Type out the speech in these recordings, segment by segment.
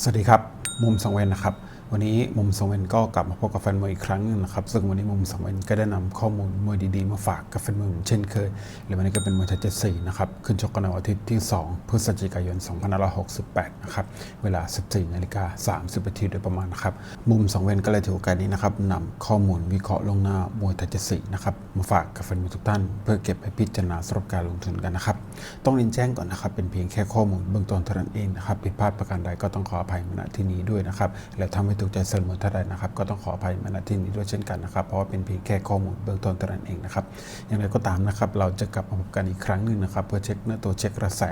สวัสดีครับ มุมสังเวียนนะครับ วันนี้มุมสังเวนก็กลับมาพบกับแฟนมวยอีกครั้งหนึงนะครับซึ่งวันนี้มุมสังเวนก็ได้นำข้อมูลมวยดีๆ มาฝากกับแฟนมวยเช่นเคยและวันนี้ก็เป็นมวยไทยเจ็ดสี่นะครับขึ้นชกกันในวันอาทิตย์ที่ 2 พฤศจิกายน 2568 นะครับเวลา 14นาฬิกา30นาทีโดยประมาณนะครับมุมสังเวนก็เลยถือโอกาสนี้นะครับนำข้อมูลวิเคราะห์ลงหน้ามวยไทยเจ็ดสี่นะครับมาฝากกับแฟนมวยทุกท่าน เพื่อเก็บไปพิจารณาสำหรับการลงทุนกันนะครับต้องเรียนแจ้งก่อนนะครับเป็นเพียงแค่ข้อมูลเบื้องต้นเท่านั้นเองนะครับผิดพลาดประการใดก็ต้องขออภัยมาณที่นี้ด้วยนะครับและถ้าไม่ถูกใจเสนอท่านใดนะครับ ก็ต้องขออภัยมาณที่นี้ด้วยเช่นกันนะครับ เพราะว่าเป็นเพียงแค่ข้อมูลเบื้องต้นเท่านั้นเองนะครับ อย่างไรก็ตามนะครับ เราจะกลับมาพบกันอีกครั้งหนึ่งนะครับ เพื่อเช็คเนื้อตัวเช็คกระแส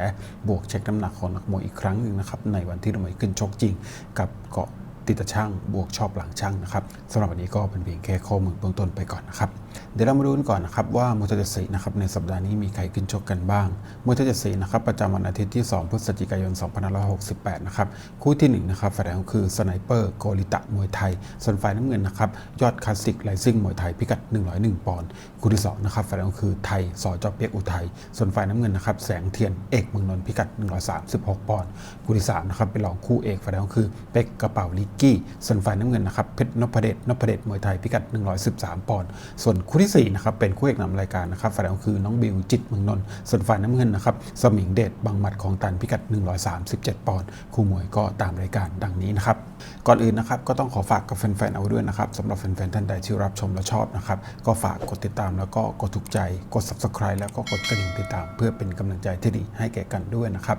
บวกเช็คน้ำหนักของนักมวยอีกครั้งหนึ่งนะครับ ในวันที่นักมวยขึ้นชกจริง กับเกาะติดตาช่าง บวกชอบหลังช่างนะครับสำหรับวันนี้ก็เป็นเพียงแค่ข้อมูลเบื้องต้นไปก่อนนะครับ เดี๋ยวเรามาดูกันก่อนนะครับว่ามวยทเจสีนะครับในสัปดาห์นี้มีใครขึ้นชกกันบ้างมวยทเจสีนะครับประจำวันอาทิตย์ที่ 2 พฤศจิกายน 2568 นะครับคู่ที่ 1 นะครับฝ่ายแดงคือสไนเปอร์โกลิตะมวยไทย ส่วนฝ่ายน้ำเงินนะครับยอดคลาสสิกไลซิ่งมวยไทยพิกัด 101 ปอนด์คู่ที่ 2 นะครับฝ่ายแดงคือไทยสอจอเปียกอุทัยส่วนฝ่ายน้ำเงินนะครับแสงเทียนเอกเมืองนนท์พิกัด 136 ปอนด์คู่ที่3นะครับเป็นรองคู่เอกฝ่ายแดงคือเป็กกระเป๋าลิกกี้ส่วนฝ่ายน้ำเงินนะครับเพชรนพเดชนพเดชมวยไทยพิกัด 113 ปอนด์ส่วนคู่ที่4นะครับเป็นคู่เอกนำรายการนะครับฝ่ายแดงคือน้องบิวจิตเมืองนนท์ส่วนฝ่ายน้ำเงินนะครับสมิงเดชบางหมัดของตันพิกัด 137 ปอนด์คู่มวยก็ตามรายการดังนี้นะครับก่อนอื่นนะครับก็ต้องขอฝากกับแฟนๆเอาด้วยนะครับสำหรับแฟนๆท่านใดที่รับชมและชอบนะครับก็ฝากกดติดตามแล้วก็กดถูกใจกด subscribe แล้วก็กดกระดิ่งติดตาม เพื่อเป็นกำลังใจที่ดีให้แก่กันด้วยนะครับ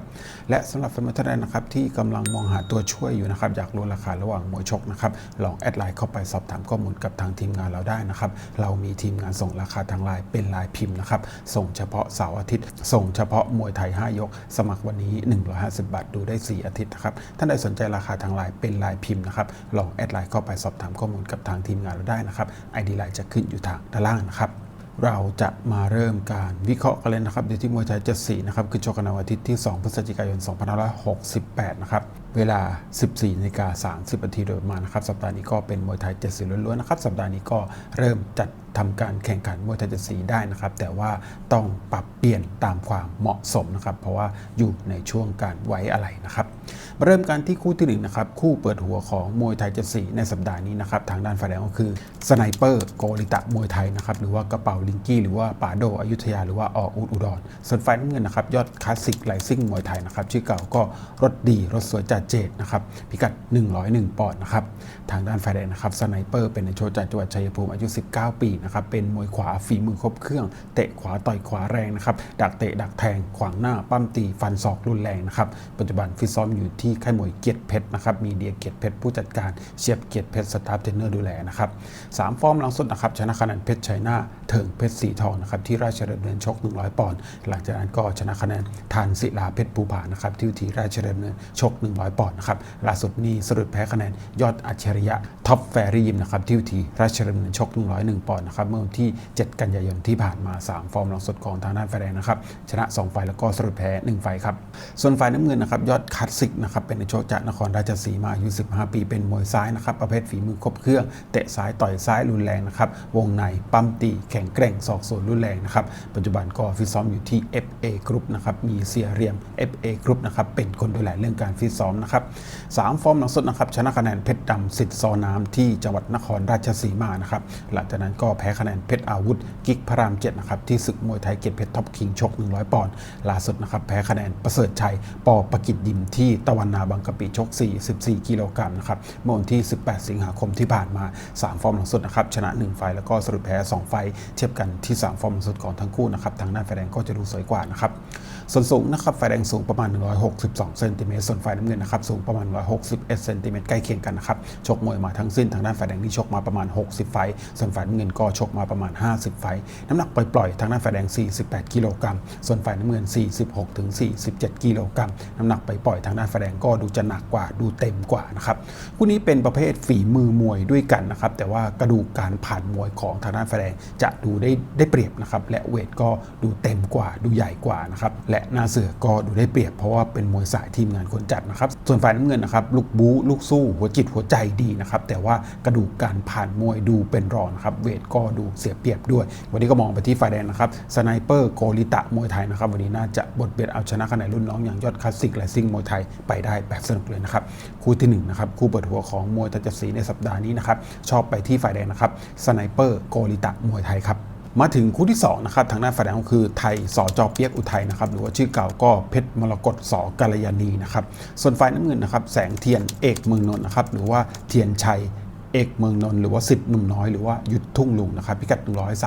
และสำหรับแฟนๆท่านใดนะครับที่กำลังมองหาตัวช่วยอยู่นะครับอยากรู้ราคาระหว่างมวยชกนะครับลองแอดไลน์เข้าไปสอบถามข้อมูลกับทางทีมงานเราได้นะครับเรามีทีมงานส่งราคาทางไลน์เป็นลน์พิมพ์นะครับ ส่งเฉพาะเสาร์อาทิตย์ ส่งเฉพาะมวยไทย 5 ยก สมัครวันนี้ 150 บาท ดูได้ 4 อาทิตย์นะครับ ท่านใดสนใจราคาทางไลน์เป็นลน์พิมพ์นะครับ ลองแอดไลน์เข้าไปสอบถามข้อมูลกับทางทีมงานเราได้นะครับไอดีไลน์จะขึ้นอยู่ทางด้านล่างนะครับเราจะมาเริ่มการวิเคราะห์กันเลยนะครับโดยที่มวยไทยจะสีนะครับคือชกกันในวันอาทิตย์ที่ 2 พฤศจิกายน 2568 นะครับ เวลา 14นาฬิกา30นาทีโดยประมาณนะครับ สัปดาห์นี้ก็เป็นมวยไทยเจ็ดสีล้วนๆนะครับ สัปดาห์นี้ก็เริ่มจัดทำการแข่งขันมวยไทยเจ็ดสีได้นะครับ แต่ว่าต้องปรับเปลี่ยนตามความเหมาะสมนะครับ เพราะว่าอยู่ในช่วงการไว้อะไรนะครับเริ่มกันที่คู่ที่หนึ่งนะครับ คู่เปิดหัวของมวยไทยเจ็ดสีในสัปดาห์นี้นะครับ ทางด้านฝ่ายแดงก็คือสไนเปอร์โกลิตะมวยไทยนะครับ หรือว่ากระเป๋าลิงกี้ หรือว่าป่าโดอยุธยา หรือว่าออุดอุดรส่วนฝ่ายน้ำเงินนะครับ ยอดคลาสสิกไลซิ่งมวยไทยนะครับ ชื่อเก่าก็รถดีรถสวยจัดเจดนะครับพิกัด 101 ปอนด์นะครับทางด้านฝ่ายแดงนะครับสไนเปอร์เป็นในโชจากจังหวัดชัยภูมิอายุ 19 ปีนะครับเป็นมวยขวาฝีมือครบเครื่อง เตะขวาต่อยขวาแรงนะครับดักเตะดักแทงขวางหน้าปั้มตีฟันศอกรุนแรงนะครับปัจจุบันฟิตซ้อมอยู่ที่ค่ายมวยเกียรติเพชรนะครับมีเดียเกียรติเพชรผู้จัดการเชียบเกียรติเพชรสตาฟเทรนเนอร์ดูแลนะครับสามฟอร์มหลังสุดนะครับชนะคะแนนเพชรชัยนาเถิงเพชรสีทองนะครับที่ราชดำเนินชก 100 ปอนด์หลังจากนั้นก็ชนะคะแนนทานศิลาเพชรภูผานะครับที่วิธีราชดำเนินชก 100ปอนด์นะครับล่าสุดนี้สรุปแพ้คะแนนยอดอัจฉริยะท็อปแฟรี่ยิมนะครับที่วิธีราชดำเนินชก 101 ปอนด์นะครับเมื่อวันที่ 7 กันยายนที่ผ่านมา 3 ฟอร์มหลังสุดของทางด้านไฟแดงนะครับชนะ 2 ไฟแล้วก็สรุปแพ้ 1 ไฟครับส่วนฝ่ายน้ำเงินนะครับยอดคลาสสิกนะครับเป็นโชคจากนครราชสีมาอายุ 15 ปี เป็นมวยซ้ายนะครับประเภทฝีมือครบเครื่องเตะซ้ายต่อยซ้ายรุนแรงนะครับวงในปั้มตีแข็งแกร่งศอกสวนรุนแรงนะครับปัจจุบันก็ฟิตซ้อมอยู่ที่ FA Group นะครับมีเสียเรียม FA Group นะครับเป็นคนดูแลเรื่องการฟิตซ้อมนะครับสามฟอร์มหลังสุดนะครับชนะคะแนนเพชรดำสิทธิ์ซอน้ำที่จังหวัดนครราชสีมานะครับหลังจากนั้นก็แพ้คะแนนเพชรอาวุธ กิกพระรามเจ็ดนะครับที่ศึกมวยไทยเกียรติเพชรท็อปคิงชก 100 ปอนด์ล่าสุดนะครับแพ้คะแนนประเสริฐชัยปอประกิจยิมที่ตะวันนาบางกะปิชก 44 กิโลกรัมนะครับเมื่อวันที่ 18 สิงหาคมที่ผ่านมา 3 ฟอร์มหลังสุดนะครับชนะ 1 ไฟแล้วก็สรุปแพ้ 2 ไฟเทียบกันที่ 3 ฟอร์มหลังสุดของทั้งคู่นะครับทางด้านไฟแดงก็จะดูสวยกว่านะครับส่วนสูงนะครับไฟแดงสูงประมาณ 162 เซนติเมตรส่วนไฟน้ำเงินนะครับสูงประมาณ161เซนติเมตรใกล้เคียงกันนะครับชกมวยมาทั้งสิ้นทางด้านไฟแดงที่ชกมาประมาณ 60 ไฟส่วนไฟน้ำเงินก็ชกมาประมาณ 50 ไฟน้ำหนักปล่อยๆทางด้านไฟแดง 48 กิโลกรัมส่วนไฟน้ำเงิน 46ถึง47 กิโลกรัมน้ำหนักปปล่อยทางด้านไฟแดงก็ดูจะหนักกว่าดูเต็มกว่านะครับคู่นี้เป็นประเภทฝีมือมวยด้วยกันนะครับแต่ว่ากระดูกการผ่านมวยของทางด้านไฟแดงจะดูได้ได้เปรียบนะครับและเวทก็ดูเต็มกว่าดูใหญ่กว่านะครับและหน้าเสือก็ดูได้เปรียบเพราะว่าเป็นมวยสายทีมงานคนจัดนะครับส่วนฝ่ายน้ำเงินนะครับลูกบู๊ลูกสู้หัวจิตหัวใจดีนะครับแต่ว่ากระดูกการผ่านมวยดูเป็นรองนครับเวทก็ดูเสียเปรียบด้วย วันนี้ก็มองไปที่ฝ่ายแดงนะครับสไนเปอร์โกลิตะมวยไทยนะครับวันนี้น่าจะบทเบียดเอาชนะคะแนนรุ่นน้องอย่างยอดคลาสสิกและซิ่งมวยไทยไปได้แบบสนุกเลยนะครับคู่ที่หนึ่งนะครับคู่เปิดหัวของมวยตะจัดสีในสัปดาห์นี้นะครับชอบไปที่ฝ่ายแดงนะครับสไนเปอร์โกลิตะมวยไทยครับ มาถึงคู่ที่2นะครับทางด้านฝ่ายแดงก็คือไทยสอจอเปียกอุทัยนะครับหรือว่าชื่อเก่าก็เพชรมรกตสอกาลยานีนะครับส่วนฝ่ายน้ำเงินนะครับแสงเทียนเอกเมืองนนท์นะครับหรือว่าเทียนชัยเอกเมืองนนท์หรือว่าสิทธิ์หนุ่มน้อยหรือว่ายุทธทุ่งลุงนะครับพิกัด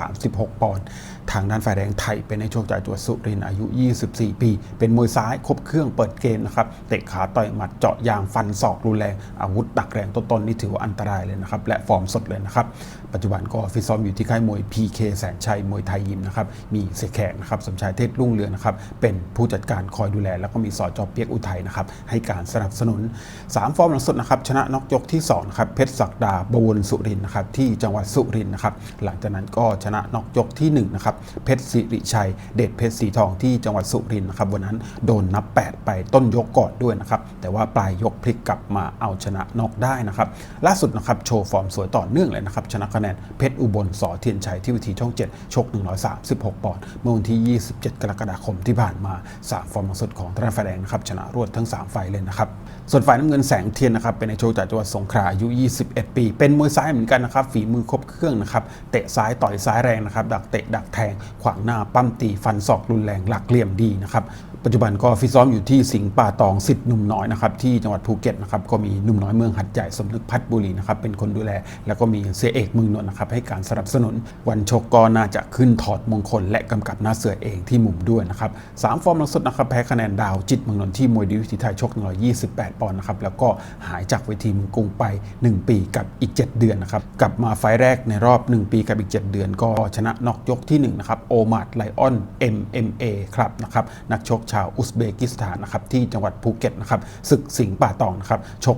136 ปอนด์ ทางด้านฝ่ายแดงไทยเป็นในโชคจายตัวสุรินทร์อายุ 24 ปี เป็นมวยซ้ายครบเครื่องเปิดเกมนะครับเตะขาต่อยหมัดเจาะยางฟันศอกรุนแรงอาวุธหนักแรงต้นๆนี่ถือว่าอันตรายเลยนะครับและฟอร์มสดเลยนะครับปัจจุบันก็ฟิตซ้อมอยู่ที่ค่ายมวย PK แสนชัยมวยไทยยิมนะครับมีเสยแขกนะครับสมชายเทพรุ่งเรืองนะครับเป็นผู้จัดการคอยดูแล แล้วก็มีสอจอเปียกอุทัยนะครับให้การสนับสนุน 3 ฟอร์มหลังสุดนะครับชนะน็อกยกที่2นะครับเพชรศักดาบวรสุรินนะครับที่จังหวัดสุรินนะครับหลังจากนั้นก็ชนะน็อกยกที่1นะครับเพชรสิริชัย เดชเพชรสีทองที่จังหวัดสุรินทร์นะครับวันนั้นโดนนับ 8 ไปต้นยกก่อนด้วยนะครับแต่ว่าปลายยกพลิกกลับมาเอาชนะนอกได้นะครับล่าสุดนะครับโชว์ฟอร์มสวยต่อเนื่องเลยนะครับชนะคะแนนเพชรอุบลสอเทียนชัยที่วิธีช่อง 7 ชก 136 ปอนด์เมื่อวันที่ 27 กรกฎาคมที่ผ่านมา 3 ฟอร์มสุดของทางด้านฝ่ายแดงนะครับชนะรวดทั้ง 3 ไฟเลยนะครับ ส่วนฝ่ายน้ำเงินแสงเทียนนะครับเป็นในโชคจากจังหวัดสงขลาอายุ 21 ปี เป็นมวยซ้ายเหมือนกันนะครับฝีมือครบเครื่องนะครับเตะซ้ายต่อยซ้ายแรงนะครับดักเตะดักแทง ขวางหน้าปั้มตีฟันศอกรุนแรงหลักเหลี่ยมดีนะครับ ปัจจุบันก็ฟิตซ้อมอยู่ที่สิงห์ป่าตองสิทธิ์หนุ่มน้อยนะครับที่จังหวัดภูเก็ตนะครับก็มีหนุ่มน้อยเมืองหัดใหญ่สมนึกพัฒน์บุรีนะครับเป็นคนดูแล แล้วก็มีเสียเอกเมืองนนท์นะครับให้การสนับสนุน วันชกก็น่าจะขึ้นถอดมงคล และกำกับหน้าเสือเองที่มุมด้วยนะครับสามฟอร์มล่าสุดนะครับแพ้คะแนนดาวจิตเมืองนนท์ที่มวยดีวิธีไทยชก128 ปอนด์นะครับแล้วก็หายจากเวทีเมืองกรุงไป 1 ปีกับอีก 7 เดือนนะครับกลับมาไฟแรกในรอบ 1 ปีกับอีก 7 เดือน ก็ชนะนอกยกที่1นะครับโอมาดไลออน MMA ครับนะครับนักชกชาวอุซเบกิสถานนะครับที่จังหวัดภูเก็ตนะครับศึกสิงห์ป่าตองนะครับชก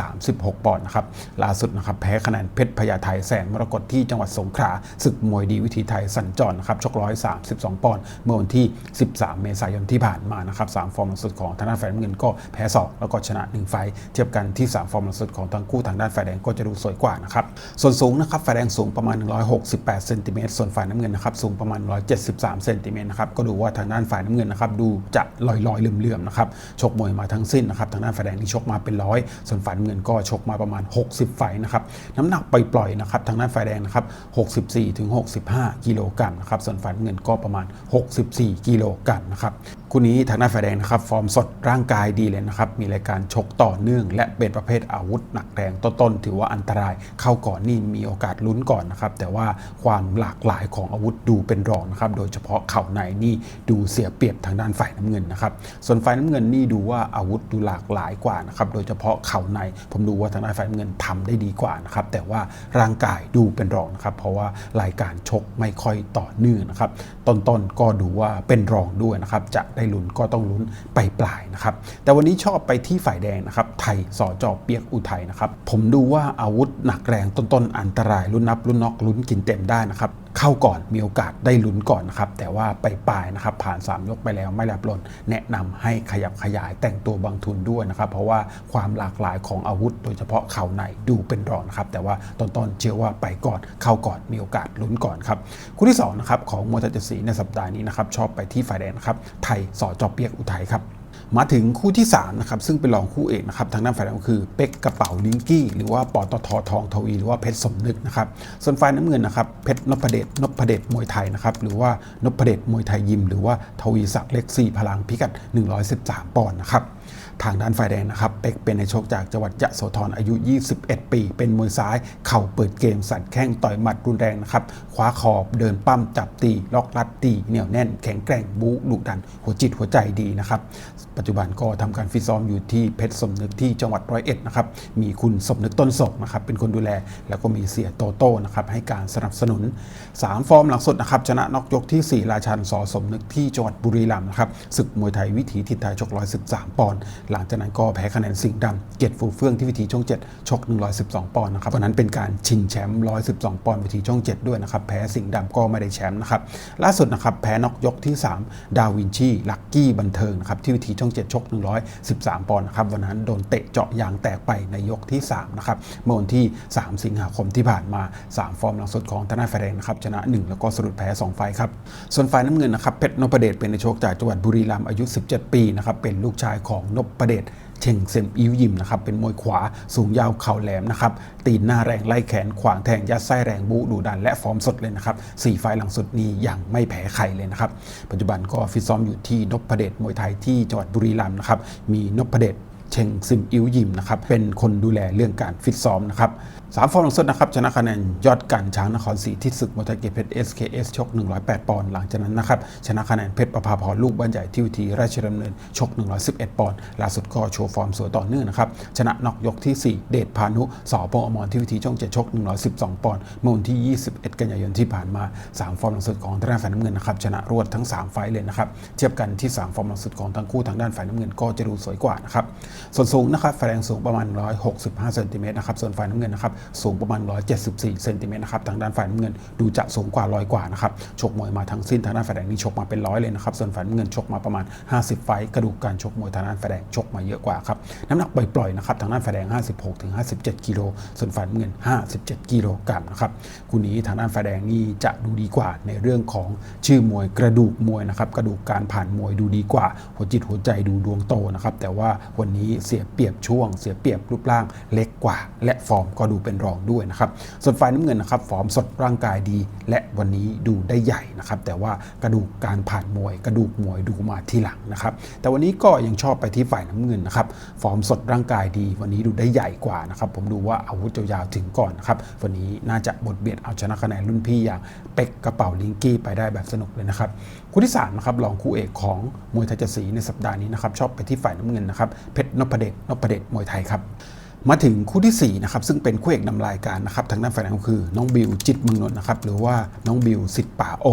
136 ปอนด์นะครับล่าสุดนะครับแพ้คะแนนเพชรพญาไทแสนมรกตที่จังหวัดสงขลาศึกมวยดีวิธีไทยสัญจรนะครับชก 132 ปอนด์เมื่อวันที่ 13 เมษายนที่ผ่านมานะครับสามฟอร์มล่าสุดของทางด้านฝ่ายน้ำเงินก็แพ้ศอกแล้วก็ชนะ 1 ไฟเทียบกันที่ 3 ฟอร์มล่าสุดของทั้งคู่ทางด้านฝ่ายแดงก็จะดูสวยกว่านะครับส่วนสูงนะครับฝ่ายแดงสูงประมาณ 168 เซนติเมตรส่วนฝ่ายน้ำเงินนะครับสูงประมาณ 173 เซนติเมตรนะครับก็ดูว่าทางด้านฝ่ายน้ำเงินนะครับดูจะลอยๆเลื่อมๆนะครับชกมวยมาทั้งสิ้นนะครับทางด้านฝ่ายแดงที่ชกมาเป็นร้อยส่วนฝ่ายน้ำเงินก็ชกมาประมาณ 60ไฟท์นะครับน้ำหนักปล่อยๆนะครับทางด้านฝ่ายแดงนะครับ64ถึง65 กิโลกรัมนะครับส่วนฝ่ายน้ำเงินก็ประมาณ 64 กิโลกรัมนะครับคู่นี้ทางด้านฝ่ายแดงนะครับฟอร์มสดร่างกายดีเลยนะครับมีรายการชกต่อเนื่อง และเป็นประเภทอาวุธหนักแรงต้นๆถือว่าอันตรายเข้าก่อนนี่มีโอกาสลุ้นก่อนนะครับแต่ว่าความหลากหลายของอาวุธดูเป็นรองนะครับโดยเฉพาะเข่าในนี่ดูเสียเปรียบทางด้านฝ่ายน้ำเงินนะครับ ส่วนฝ่ายน้ำเงินนี่ดูว่าอาวุธดูหลากหลายกว่านะครับ โดยเฉพาะเข่าในผมดูว่าทางด้านฝ่ายน้ำเงินทำได้ดีกว่านะครับ แต่ว่าร่างกายดูเป็นรองนะครับ เพราะว่ารายการชกไม่ค่อยต่อเนื่องนะครับ ต้นๆก็ดูว่าเป็นรองด้วยนะครับ จะได้ลุ้นก็ต้องลุ้นไปปลายๆนะครับ แต่วันนี้ชอบไปที่ฝ่ายแดงนะครับ ไทยสอจอเปียกอุทัยนะครับ ผมดูว่าอาวุธหนักแรงต้นๆอันตรายลุ้นนับลุ้นนอกลุ้นกินเต็มได้นะครับ เข้าก่อนมีโอกาสได้ลุ้นก่อนนะครับ แต่ว่าไปปลายนะครับผ่าน 3 ยกไปแล้วไม่รับลนแนะนำให้ขยับขยายแต่งตัวบางทุนด้วยนะครับ เพราะว่าความหลากหลายของอาวุธ โดยเฉพาะเข่าในดูเป็นรองนะครับ แต่ว่าต้นเชื่อว่าไปก่อนเข้าก่อนมีโอกาสลุ้นก่อนครับคู่ที่สองนะครับของมวยทยเจ็ดสีในสัปดาห์นี้นะครับชอบไปที่ฝ่ายแดงครับไทยสอจอเปียกอุทัยครับ มาถึงคู่ที่3นะครับซึ่งเป็นรองคู่เอกนะครับทางด้านฝ่ายแดงคือเป็กกระเป๋าลิงกี้ หรือว่าปตททองทวี หรือว่าเพชรสมนึกนะครับส่วนฝ่ายน้ำเงินนะครับเพชรนพเดชนพเดชมวยไทยนะครับหรือว่านพเดชมวยไทยยิม หรือว่าทวีศักดิ์เล็กสี่พลังพิกัด 113 ปอนด์นะครับทางด้านฝ่ายแดงนะครับเป็กเป็นในโชคจากจังหวัดยะโสธรอายุ 21 ปี เป็นมวยซ้ายเข่าเปิดเกมสัดแข้งต่อยหมัดรุนแรงนะครับคว้าขอบเดินปั้มจับตีล็อกลัดตีเหนียวแน่นแข็งแกร่งบู๊ดุดันหัวจิตหัวใจดีนะครับ ปัจจุบันก็ทำการฟิตซ้อมอยู่ที่เพชรสมนึกที่จังหวัดร้อยเอ็ดนะครับ มีคุณสมนึกต้นศกนะครับเป็นคนดูแล แล้วก็มีเสียโตโต้นะครับให้การสนับสนุน 3 ฟอร์มหลังสุดนะครับชนะนอกยกที่ 4 ราชันสอสมนึกที่จังหวัดบุรีรัมย์นะครับศึกมวยไทยวิถีทิศไทยชก 113 ปอนด์อนด์หลังจากนั้นก็แพ้คะแนนสิงห์ดำเกียรติฟูเฟื่องที่วิธีช่อง 7 ชก 112 ปอนด์นะครับวันนั้นเป็นการชิงแชมป์ 112 ปอนด์วิธีช่อง 7 ด้วยนะครับแพ้สิงห์ดำก็ไม่ได้แชมป์นะครับล่าสุดนะครับแพ้นอกยกที่ 3 ดาวินชีลักกี้บันเทิงนะครับที่วิธีช่อง่อง 7 ชก 113 ปอนด์นะครับวันนั้นโดนเตะเจาะยางแตกไปในยกที่3นะครับเมื่อวันที่ 3 สิงหาคมที่ผ่านมา 3 ฟอร์มหลังสุดของธนาแฟแดงนะครับชนะ 1 แล้วก็สะดุดแพ้ 2 ไฟครับส่วนฝ่ายน้ำเงินนะครับเพชรนพเดชเป็นในโชคจากจังหวัดบุรีรัมย์อายุ 17 ปีนะครับเป็นลูกชายของนพเดชเชงเซมอิวยิมนะครับเป็นมวยขวาสูงยาวเข่าแหลมนะครับตีนหน้าแรงไล่แขนขวางแทงยัดไส้แรงบูดุดันและฟอร์มสดเลยนะครับสี่ไฟหลังสุดนี้ยังไม่แพ้ใครเลยนะครับปัจจุบันก็ฟิตซ้อมอยู่ที่นพเดชมวยไทยที่จังหวัดบุรีรัมย์นะครับมีนพเดช เชงซิมอิวยิมนะครับเป็นคนดูแลเรื่องการฟิตซ้อมนะครับสามฟอร์มหลังสุดนะครับชนะคะแนนยอดกันช้างนครศรีที่ศึกมวยไทยเกตเพชร SKS ชก 108 ปอนด์หลังจากนั้นนะครับชนะคะแนนเพชรประภาพรลูกบ้านใหญ่ที่วิธีราชดำเนินชก 111 ปอนด์ล่าสุดก็โชว์ฟอร์มสวยต่อเนื่องนะครับชนะนอกยกที่ 4 เดชพานุสอปอมรที่วิธีช่องเจ็ดชก 112 ปอนด์เมื่อวันที่ 21 กันยายนที่ผ่านมา 3 ฟอร์มหลังสุดของทางด้านฝ่ายน้ำเงินนะครับชนะรวดทั้ง 3 ไฟเลยนะครับเทียบกันที่ 3 ฟอร์มหลังสุดของทั้งคู่ทางด้านฝ่ายน้ำเงินก็จะดูสวยกว่านะครับส่วนสูงนะครับฝ่ายแดงสูงประมาณ 165 เซนติเมตรนะครับ ส่วนฝ่ายน้ำเงินนะครับสูงประมาณ 174 เซนติเมตรนะครับ ทางด้านฝ่ายน้ำเงินดูจะสูงกว่าร้อยกว่านะครับ ชกมวยมาทั้งสิ้นทางด้านฝ่ายแดงนี่ชกมาเป็นร้อยเลยนะครับ ส่วนฝ่ายน้ำเงินชกมาประมาณ 50 ไฟกระดูกการชกมวยทางด้านฝ่ายแดงชกมาเยอะกว่าครับ น้ำหนักปล่อยๆนะครับทางด้านฝ่ายแดง 56ถึง57 กิโล ส่วนฝ่ายน้ำเงิน 57 กิโลกรัมนะครับ คู่นี้ทางด้านฝ่ายแดงนี่จะดูดีกว่าในเรื่องของชื่อมวยกระดูกมวยนะครับ กระดูกการผ่านมวยดูดีกว่า หัวจิตหัวใจดูดวงโตนะครับ แต่ว่าวันนี้เสียเปรียบช่วง เสียเปรียบรูปร่างเล็กกว่า และฟอร์มก็ดูเป็นรองด้วยนะครับ ส่วนฝ่ายน้ำเงินนะครับฟอร์มสดร่างกายดี และวันนี้ดูได้ใหญ่นะครับ แต่ว่ากระดูกการผ่านมวย กระดูกมวยดูมาทีหลังนะครับ แต่วันนี้ก็ยังชอบไปที่ฝ่ายน้ำเงินนะครับ ฟอร์มสดร่างกายดี วันนี้ดูได้ใหญ่กว่านะครับ ผมดูว่าอาวุธยาวๆถึงก่อนนะครับ วันนี้น่าจะบทเบียดเอาชนะคะแนนรุ่นพี่อย่างเป็กกระเป๋าลิงกี้ไปได้แบบสนุกเลยนะครับ คู่ที่สามนะครับรองคู่เอกของมวยไทยจดสีในสัปดาห์นี้นะครับชอบไปที่ฝ่ายน้ำเงินนะครับเพชรนพเดชนพเดชมวยไทยครับ มาถึงคู่ที่4นะครับซึ่งเป็นคู่เอกนำรายการนะครับทางด้านฝ่ายแดงก็คือน้องบิวจิตเมืองนนท์นะครับหรือว่าน้องบิวสิทธิ์ป่าโอ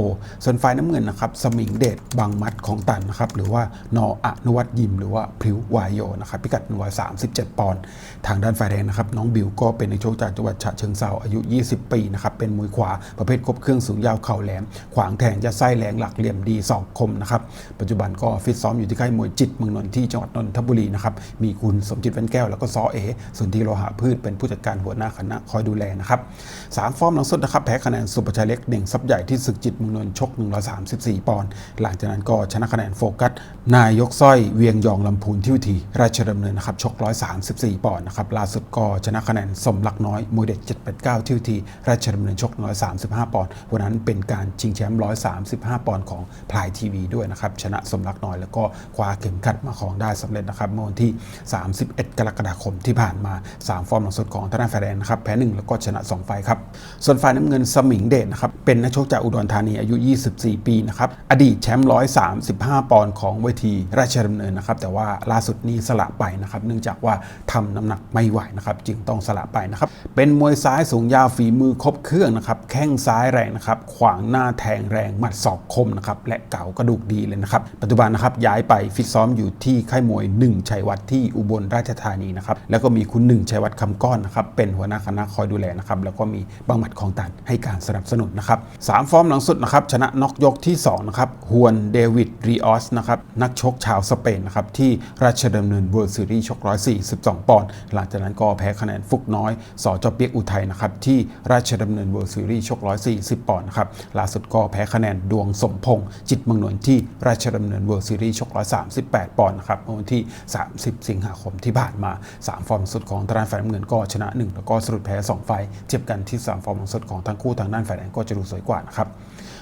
ส่วนฝ่ายน้ำเงินนะครับสมิงเดชบางมัดของตันนะครับหรือว่านออนุวัตยิม หรือว่าพริ้ววายโยนะครับพิกัด137 ปอนด์ทางด้านฝ่ายแดงนะครับน้องบิวก็เป็นในโชคจากจังหวัดฉะเชิงเซาอายุ 20 ปีนะครับเป็นมวยขวาประเภทครบเครื่องสูงยาวเข่าแหลม ขวางแทงยัดไส้แรงหลักเหลี่ยมดีศอกคมนะครับปัจจุบันก็ฟิตซ้อมอยู่ที่ค่ายมวยจิตเมืองนนท์ที่จังหวัดนนทบุรีนะครับมีคุณสมจิตแว่นแก้วแล้วก็ซอเอส่วนที่โลหะพืชเป็นผู้จัดการหัวหน้าคณะคอยดูแลนะครับสามฟอร์มหลังสุดนะครับแพ้คะแนนสุประชัยเล็กเด่งซับใหญ่ที่ศึกจิตมืองนนท์ชก 134 ปอนด์หลังจากนั้นก็ชนะคะแนนโฟกัส นายกสร้อยเวียงยองลำพูนที่วิธีราชดำเนินนะครับชก 134 ปอนด์นะครับล่าสุดก็ชนะคะแนนสมหลักน้อยมวยเด็ด 789 ที่วิธีราชดำเนินชก 135 ปอนด์วันนั้นเป็นการชิงแชมป์ 135 ปอนด์ของพลายทีวีด้วยนะครับชนะสมรักน้อยแล้วก็คว้าเข็มขัดมาครองได้สำเร็จนะครับเมื่อวันที่ 31 กรกฎาคมที่ผ่านมา3 ฟอร์มหลังสุดของทางด้านฝ่ายแดงนะครับแพ้1แล้วก็ชนะ 2 ไฟล์ครับ ส่วนฝ่ายน้ำเงินสมิงเดชนะครับเป็นนักชกจากอุดรธานีอายุ 24 ปีนะครับอดีตแชมป์135 ปอนด์ของเวทีราชดำเนินนะครับแต่ว่าล่าสุดนี้สละไปนะครับเนื่องจากว่าทำน้ำหนักไม่ไหวนะครับจึงต้องสละไปนะครับเป็นมวยซ้ายสูงยาวฝีมือครบเครื่องนะครับแข้งซ้ายแรงนะครับขวางหน้าแทงแรงหมัดศอกคมนะครับและเก่ากระดูกดีเลยนะครับปัจจุบันนะครับย้ายไปฟิตซ้อมอยู่ที่ค่ายมวยหนึ่งชัยวัฒน์ที่อุบลราชธานีนะครับแล้วก็มีคุณหนึ่งชัยวัฒน์คำก้อนนะครับเป็นหัวหน้าคณะคอยดูแลนะครับแล้วก็มีบังหมัดของตันให้การสนับสนุนนะครับสามฟอร์มหลังสุดนะครับชนะน็อกยกที่2นะครับฮวนเดวิดรีออสนะครับนักชกชาวสเปนนะครับที่ราชดำเนินเวิร์ซีรีส์ชก142 ปอนด์หลังจากนั้นก็แพ้คะแนนฟุกน้อยสอจอเปียกอุทัยนะครับที่ราชดำเนินเวิร์ซีรีส์ชก140 ปอนด์นะครับล่าสุดก็แพ้คะแนนดวงสมพงษ์จิตมืองนนท์ที่ราชดำเนินเวิร์ซีรีส์ชก138 ปอนด์นะครับเมื่อวันที่ 30 สิงหาคมที่ผ่านมา 3 ฟอร์มสุดของทางด้านฝ่ายน้ำเงินก็ชนะ 1 แล้วก็สรุปแพ้2ไฟเทียบกันที่ 3 ฟอร์มสดของทั้งคู่ทางด้านฝ่ายแดงก็จะดูสวยกว่านะครับ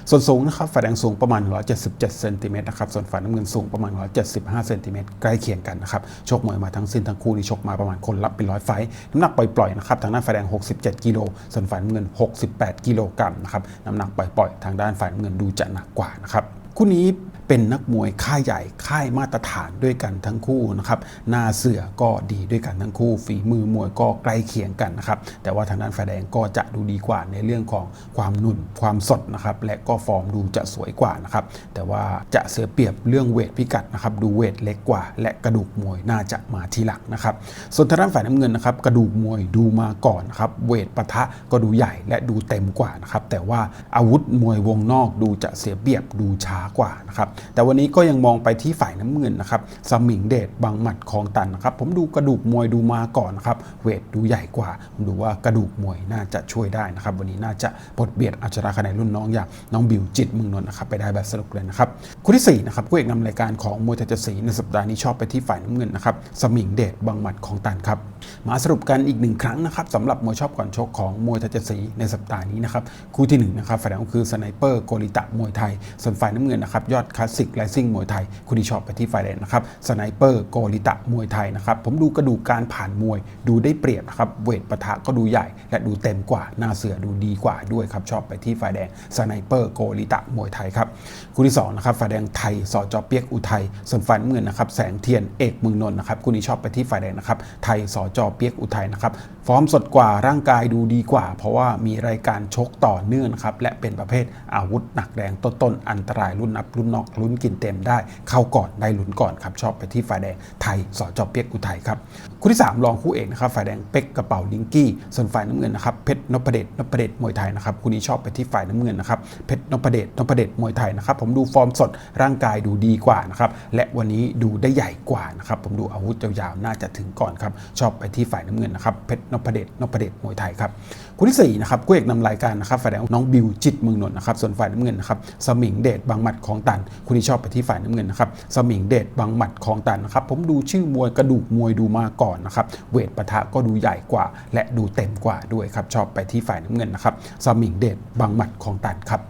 ส่วนสูงนะครับฝ่ายแดงสูงประมาณ 177 เซนติเมตรนะครับส่วนฝ่ายน้ำเงินสูงประมาณ 175 เซนติเมตรใกล้เคียงกันนะครับชกมวยมาทั้งสิ้นทั้งคู่นี่ชกมาประมาณคนรับเป็นร้อยไฟน้ำหนักปล่อยๆนะครับทางด้านฝ่ายแดง 67 กิโลส่วนฝ่ายน้ำเงิน 68 กิโลกรัมนะครับน้ำหนักปล่อยๆ ทางด้านฝ่ายน้ำเงินดูจะหนักกว่านะครับ คู่นี้เป็นนักมวยค่ายใหญ่ค่ายมาตรฐานด้วยกันทั้งคู่นะครับหน้าเสือก็ดีด้วยกันทั้งคู่ ฝีมือมวยก็ใกล้เคียงกันนะครับแต่ว่าทางด้านฝ่ายแดงก็จะดูดีกว่าในเรื่องของความหนุ่นความสดนะครับและก็ฟอร์มดูจะสวยกว่านะครับแต่ว่าจะเสียเปรียบเรื่องเวทพิกัดนะครับดูเวทเล็กกว่า และกระดูกมวยน่าจะมาทีหลังนะครับส่วนทางด้านฝ่ายน้ำเงินนะครับกระดูกมวยดูมาก่อนนครับเวทปะทะก็ดูใหญ่และดูเต็มกว่านะครับแต่ว่าอาวุธมวยวงนอกดูจะเสียเปรียบดูช้ากว่านะครับ แต่วันนี้ก็ยังมองไปที่ฝ่ายน้ำเงินนะครับสมิงเดชบางหมัดคลองตันนะครับ ผมดูกระดูกมวยดูมาก่อนนะครับ เวทดูใหญ่กว่า ผมดูว่ากระดูกมวยน่าจะช่วยได้นะครับ วันนี้น่าจะปลดเบียดเอาชนะคะแนรุ่นน้องอย่างน้องบิวจิตมึงนนท์นะครับไปได้แบบสนุกเลยนะครับคู่ที่สี่นะครับคู่เอกนำรายการของมวยไทยเจ็ดสีในสัปดาห์นี้ชอบไปที่ฝ่ายน้ำเงินนะครับสมิงเดชบางหมัดคลองตันครับมาสรุปกันอีกหนึ่งครั้งนะครับสำหรับมวยชอบก่อนชกของมวยไทยเจ็ดสีในสัปดาห์นี้นะครับคู่ที่หนึ่งนะครับฝ่ายแดงคือสไนเปอร์โกริตะมวยไทยส่วนฝ่ายน้ำเงินนะครับ ยอดคลาสสิกไลซิ่งมวยไทยคู่ที่ชอบไปที่ฝ่ายแดงนะครับ สไนเปอร์โกริตะมวยไทยนะครับ ผมดูกระดูกการผ่านมวยดูได้เปรียบนะครับ เวทปะทะก็ดูใหญ่ และดูเต็มกว่า หน้าเสือดูดีกว่าด้วยครับ ชอบไปที่ฝ่ายแดงสไนเปอร์โกริตะมวยไทยครับคู่ที่สองนะครับฝ่ายแดงไทยสจเปียกอุทัยส่วนฝ่ายน้ำเงินนะครับแสงเทียนเอกเมืองนนท์นะครับคู่นี้ชอบไปที่ฝ่ายแดงนะครับไทยสจเปียกอุทัยนะครับฟอร์มสดกว่าร่างกายดูดีกว่า เพราะว่ามีรายการชกต่อเนื่องครับและเป็นประเภทอาวุธหนักแรงต้นๆอันตรายรุ่นนับรุ่นนอกลุ้นกินเต็มได้ เข้าก่อนได้ลุ้นก่อนครับชอบไปที่ฝ่ายแดงไทยสอจเปียกอุทัยครับคู่ที่สามรองคู่เอกนะครับฝ่ายแดงเป็กกระเป๋าลิงกี้ส่วนฝ่ายน้ำเงินนะครับเพชรนพเดชนพเดชมวยไทยนะครับคู่นี้ชอบไปที่ฝ่ายน้ำเงินนะครับเพชรนพเดชนพเดชมวยไทยนะครับผมดูฟอร์มสดร่างกายดูดีกว่านะครับและวันนี้ดูได้ใหญ่กว่านะครับผมดูอาวุธยาวๆน่าจะถึงก่อนครับชอบไปที่ฝ่ายน้ำเงินนะครับเพชรนพเดชนพเดชมวยไทยครับคู่ที่สี่นะครับคู่เอกนำรายการนะครับฝ่ายแดงน้องบิวจิตเมืองนนท์นะครับส่วนฝ่ายน้ำเงินนะครับสมิงเดชบางมัดของตันคู่นี้ชอบไปที่ฝ่ายน้ำเงินนะครับสมิงเดชบางหมัดของตันนะครับผมดูชื่อมวยกระดูกมวยดูมาก่อนนะครับเวทปะทะก็ดูใหญ่กว่า และดูเต็มกว่าด้วยครับชอบไปที่ฝ่ายน้ำเงินนะครับสมิงเดชบางหมัดของตันครับ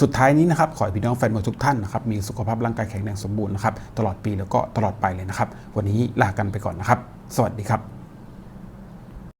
สุดท้ายนี้นะครับขอให้พี่น้องแฟนมวยทุกท่านนะครับมีสุขภาพร่างกายแข็งแรงสมบูรณ์นะครับตลอดปีแล้วก็ตลอดไปเลยนะครับ วันนี้ลากันไปก่อนนะครับ สวัสดีครับ